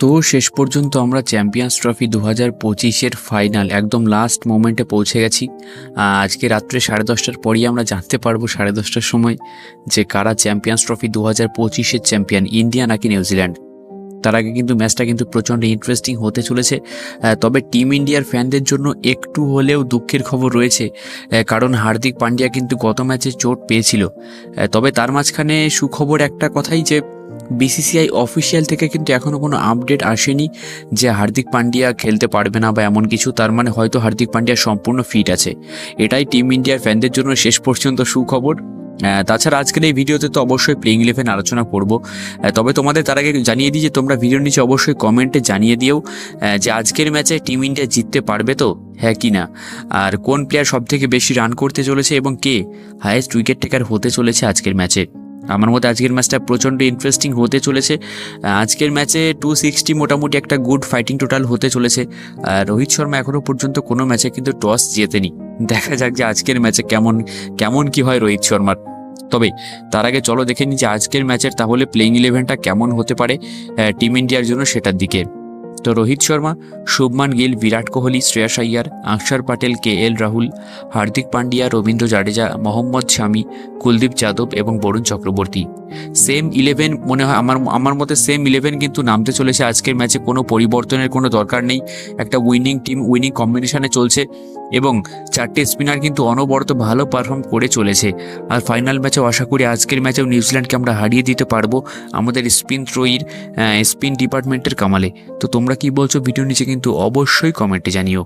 তো শেষ পর্যন্ত আমরা চ্যাম্পিয়ন্স ট্রফি দু হাজার পঁচিশের ফাইনাল একদম লাস্ট মোমেন্টে পৌঁছে গেছি। আজকে রাত্রে সাড়ে দশটার পরই আমরা জানতে পারব সাড়ে দশটার সময় যে কারা চ্যাম্পিয়ন্স ট্রফি দু হাজার পঁচিশের চ্যাম্পিয়ন ইন্ডিয়া নাকি নিউজিল্যান্ড তার আগে কিন্তু ম্যাচটা কিন্তু প্রচণ্ড ইন্টারেস্টিং হতে চলেছে। তবে টিম ইন্ডিয়ার ফ্যানদের জন্য একটু হলেও দুঃখের খবর রয়েছে। কারণ হার্দিক পান্ডিয়া কিন্তু গত ম্যাচে চোট পেয়েছিল। তবে তার মাঝখানে সুখবর একটা কথাই যে বিসিসিআই অফিসিয়াল থেকে কিন্তু এখনও কোনো আপডেট আসেনি যে হার্দিক পান্ডিয়া খেলতে পারবে না বা এমন কিছু, তার মানে হয়তো হার্দিক পান্ডিয়া সম্পূর্ণ ফিট আছে। এটাই টিম ইন্ডিয়ার ফ্যানদের জন্য শেষ পর্যন্ত সুখবর। তাছাড়া আজকের এই ভিডিওতে তো অবশ্যই প্লেইং ইলেভেন আলোচনা করব। তবে তোমাদের তার আগে জানিয়ে দিই যে তোমরা ভিডিওর নিচে অবশ্যই কমেন্টে জানিয়ে দিও যে আজকের ম্যাচে টিম ইন্ডিয়া জিততে পারবে তো? হ্যাঁ কি না? আর কোন প্লেয়ার সব থেকে বেশি রান করতে চলেছে এবং কে? হায়েস্ট উইকেট টেকার হতে চলেছে আজকের ম্যাচে আমার মতে আজকের ম্যাচটা প্রচণ্ড ইন্টারেস্টিং হতে চলেছে। আজকের ম্যাচে টু সিক্সটি মোটামুটি একটা গুড ফাইটিং টোটাল হতে চলেছে। রোহিত শর্মা এখনও পর্যন্ত কোনো ম্যাচে কিন্তু টস জেতেনি। দেখা যাক যে আজকের ম্যাচে কেমন কেমন কি হয় রোহিত শর্মার। তবে তার আগে চলো দেখে নিই যে আজকের ম্যাচের তাহলে প্লেইং ইলেভেনটা কেমন হতে পারে টিম ইন্ডিয়ার জন্য সেটার দিকে। তো রোহিত শর্মা, শুভমান গিল, বিরাট কোহলি, শ্রেয়াস আয়ার আংশার পাটেল, কে এল রাহুল, হার্দিক পান্ডিয়া, রবীন্দ্র জাডেজা, মোহাম্মদ শামি, কুলদীপ যাদব এবং বরুণ চক্রবর্তী। সেম ইলেভেন মনে হয় আমার আমার মতে সেম ইলেভেন কিন্তু নামতে চলেছে। আজকের ম্যাচে কোনো পরিবর্তনের কোনো দরকার নেই। একটা উইনিং টিম উইনিং কম্বিনেশনে চলছে এবং চারটে স্পিনার কিন্তু অনবরত ভালো পারফর্ম করে চলেছে। আর ফাইনাল ম্যাচেও আশা করি আজকের ম্যাচেও নিউজিল্যান্ডকে আমরা হারিয়ে দিতে পারব আমাদের স্পিন থ্রোয়ির স্পিন ডিপার্টমেন্টের কামালে। তো তোমরা কি বলছো? ভিডিও নিচে কিন্তু অবশ্যই কমেন্টে জানিও।